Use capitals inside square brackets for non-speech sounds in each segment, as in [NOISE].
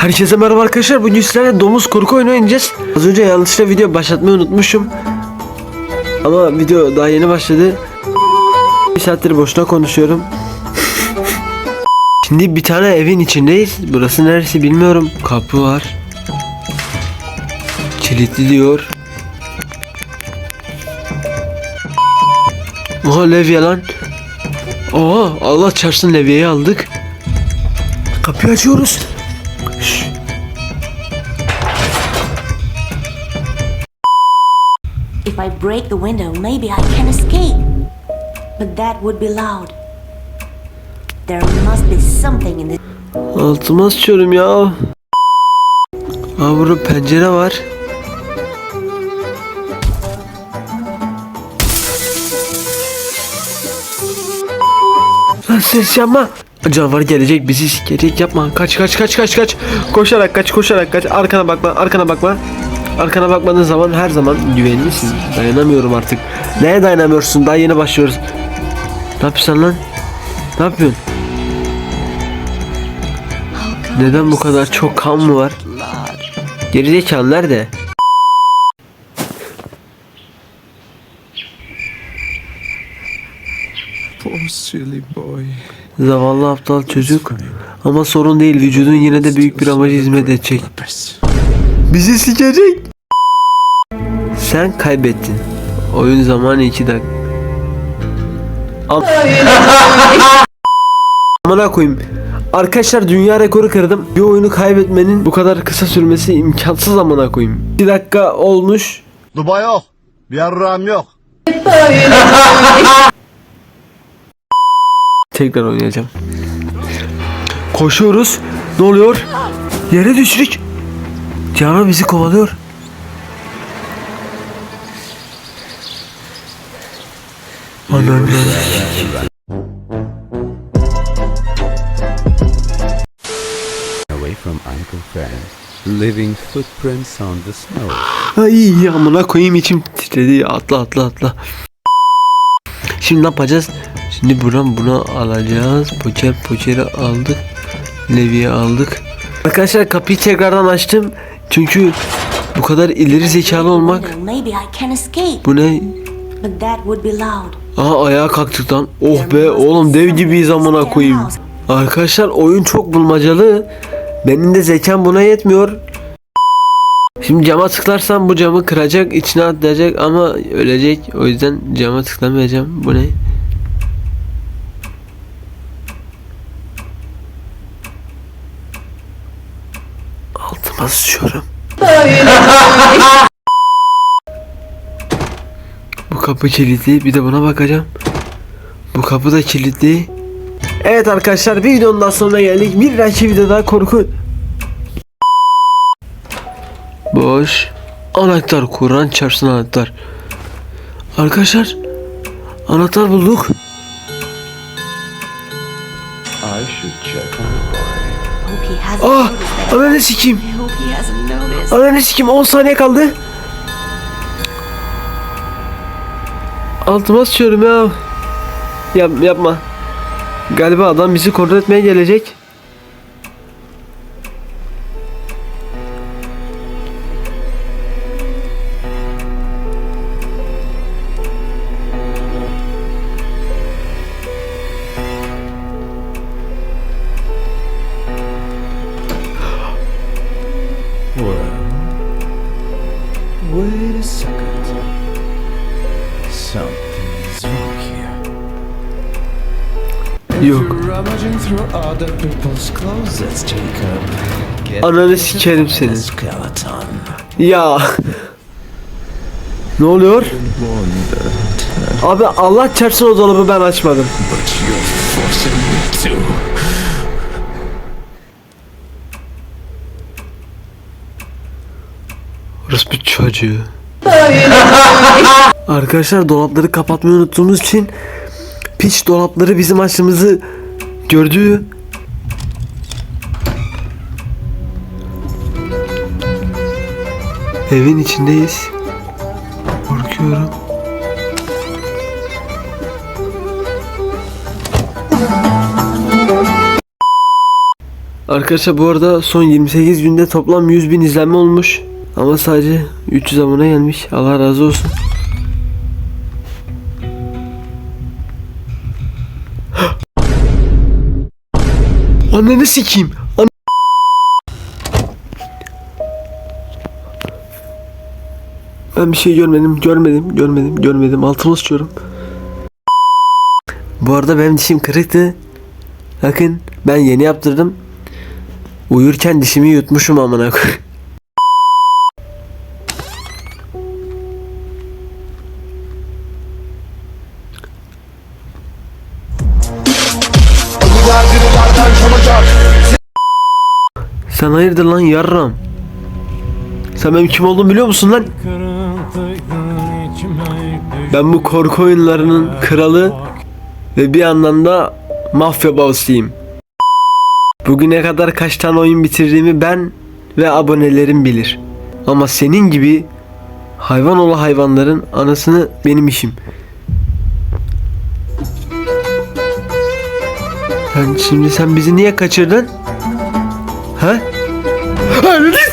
Herkese merhaba arkadaşlar. Bugün sizlerle domuz korku oyunu oynayacağız. Az önce yanlışlıkla video başlatmayı unutmuşum. Ama video daha yeni başladı. Bir saattir boşuna konuşuyorum. Şimdi bir tane evin içindeyiz. Burası neresi bilmiyorum. Kapı var. Kilitli diyor. Oha levye lan. Oha Allah çarpsın levyeyi aldık. Kapıyı açıyoruz. If I break the window, maybe I can escape. But that would be loud. There must be something in this. Altıma sıçıyorum ya. Aa burada pencere var. Lan ses yapma. Canavar gelecek bizi sikecek yapma. Kaç kaç kaç kaç kaç. Koşarak kaç koşarak kaç. Arkana bakma arkana bakma. Arkana bakmadığın zaman her zaman güvenlisin. Dayanamıyorum artık. Neye dayanamıyorsun? Daha yeni başlıyoruz. Ne yapıyorsun lan? Ne yapıyorsun? Neden bu kadar çok kan mı var? Gerizekalı nerede? Poor silly boy. Zavallı aptal çocuk. Ama sorun değil vücudun yine de büyük bir amaca hizmet edecek. Bizi sikecek. Sen kaybettin. Oyun zamanı 2 dakika. Am- Amına koyayım. Arkadaşlar dünya rekoru kırdım. Bir oyunu kaybetmenin bu kadar kısa sürmesi imkansız amına koyayım. 2 dakika olmuş. Duba yok. Bir yarrağım yok. [LAUGHS] Tekrar oynayacağım. Koşuyoruz. Ne oluyor? Yere düştük. Canavar bizi kovalıyor. Anam away from Uncle Frank, leaving footprints on the snow. Ay amına koyayım içim titredi. Atla atla atla. Şimdi ne yapacağız? Şimdi buradan bunu alacağız. Poker pokeri aldık. Levi'yi aldık. Arkadaşlar kapıyı tekrardan açtım. Çünkü bu kadar ileri zekalı olmak bu ne? Aha ayağa kalktık lan. Oh be oğlum dev gibiyiz amına koyayım. Arkadaşlar oyun çok bulmacalı. Benim de zekam buna yetmiyor. Şimdi cama tıklarsam bu camı kıracak, içine atlayacak ama ölecek. O yüzden cama tıklamayacağım. Bu ne? Altıma sıçıyorum. Bu kapı kilitli. Bir de buna bakacağım. Bu kapı da kilitli. Evet arkadaşlar bir videonun daha sonuna geldik. Bir dahaki videoda korku. Boş. Anahtar. Kur'an çarpsın anahtar. Arkadaşlar. Anahtar bulduk. I should check on the. Ah! Ananı noticed. Ananı sikeyim 10 saniye kaldı. Altıma sıçıyorum ya. Yap, yapma. Galiba adam bizi kontrol etmeye gelecek. Wait a second. Something's wrong here. Yok. Ananı sikerim seni. Ya. Ne oluyor? Abi Allah çarpsın o dolabı ben açmadım. Bir çocuğu. [LAUGHS] Arkadaşlar dolapları kapatmayı unuttuğumuz için piç dolapları bizim açtığımızı gördü. Evin içindeyiz. Korkuyorum. Arkadaşlar bu arada son 28 günde toplam 100 bin izlenme olmuş. Ama sadece 300 abone gelmiş. Allah razı olsun. [GASPS] Ananı sikeyim. An- ben bir şey görmedim, görmedim, görmedim, görmedim. Altıma sıçıyorum. Bu arada benim dişim kırıktı. Bakın ben yeni yaptırdım. Uyurken dişimi yutmuşum amına koy. Sen hayırdır lan yarram? Sen benim kim olduğumu biliyor musun lan? Ben bu korku oyunlarının kralı ve bir yandan da mafya boss'uyum. Bugüne kadar kaç tane oyun bitirdiğimi ben ve abonelerim bilir. Ama senin gibi hayvan ola hayvanların anasını benim işim. Sen şimdi sen bizi niye kaçırdın? Ha?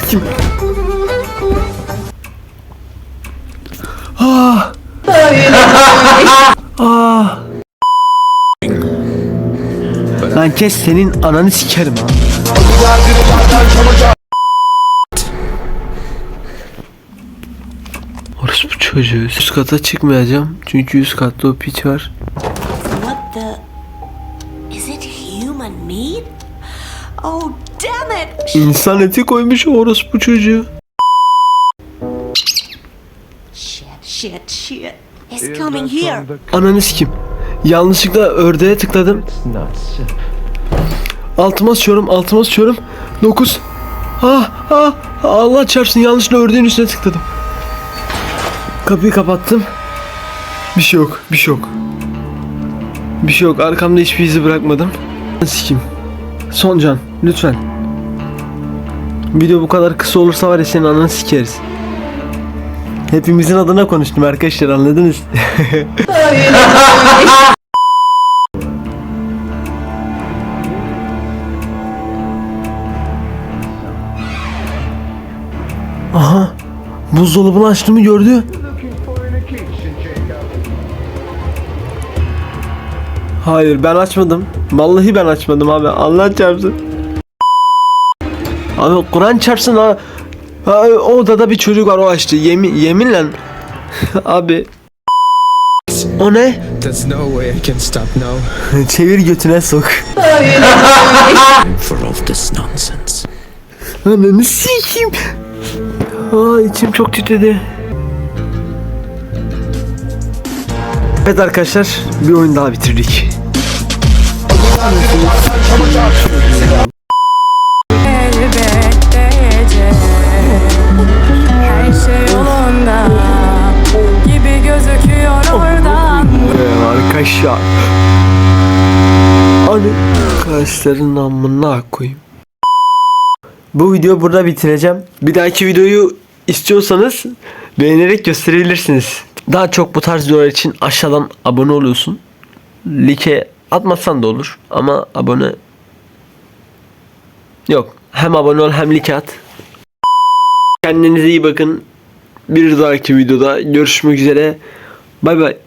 Kim? Ah. [LAUGHS] ah. Lan kes senin ananı sikerim ha. Orası bu çocuğu. Üst kata çıkmayacağım. Çünkü üst katta o piç var. Oh, damn it! İnsan eti koymuş orası bu çocuğu. Shit, shit, shit. It's coming here. Ananı sikim. Yanlışlıkla ördeğe tıkladım. Altıma sıçıyorum, altıma sıçıyorum. 9. Ah, ah, Allah çarpsın yanlışlıkla ördeğin üstüne tıkladım. Kapıyı kapattım. Bir şey yok, bir şey yok. Bir şey yok, arkamda hiçbir izi bırakmadım. Sikim. Son can, lütfen. Video bu kadar kısa olursa var ya senin ananı sikeriz. Hepimizin adına konuştum arkadaşlar anladınız? [LAUGHS] Aha. Buzdolabını açtığımı gördü. Hayır ben açmadım. Vallahi ben açmadım abi. Allah çarpsın. Abi Kur'an çarpsın ha. ha. O odada bir çocuk var o açtı. Yemin, yeminle. [LAUGHS] abi. O ne? There's no way I can stop now. [LAUGHS] Çevir götüne sok. For all this nonsense. Ananı sikeyim. Aa içim çok titredi. Evet arkadaşlar bir oyun daha bitirdik. Arkadaşlar. Hani arkadaşların amına koyayım. Bu videoyu burada bitireceğim. Bir dahaki videoyu istiyorsanız beğenerek gösterebilirsiniz. Daha çok bu tarz videolar için aşağıdan abone oluyorsun. Like atmazsan da olur ama abone yok. Hem abone ol hem like at. Kendinize iyi bakın. Bir dahaki videoda görüşmek üzere. Bay bay.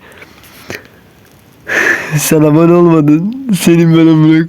Sen abone olmadın. Senin ben amına.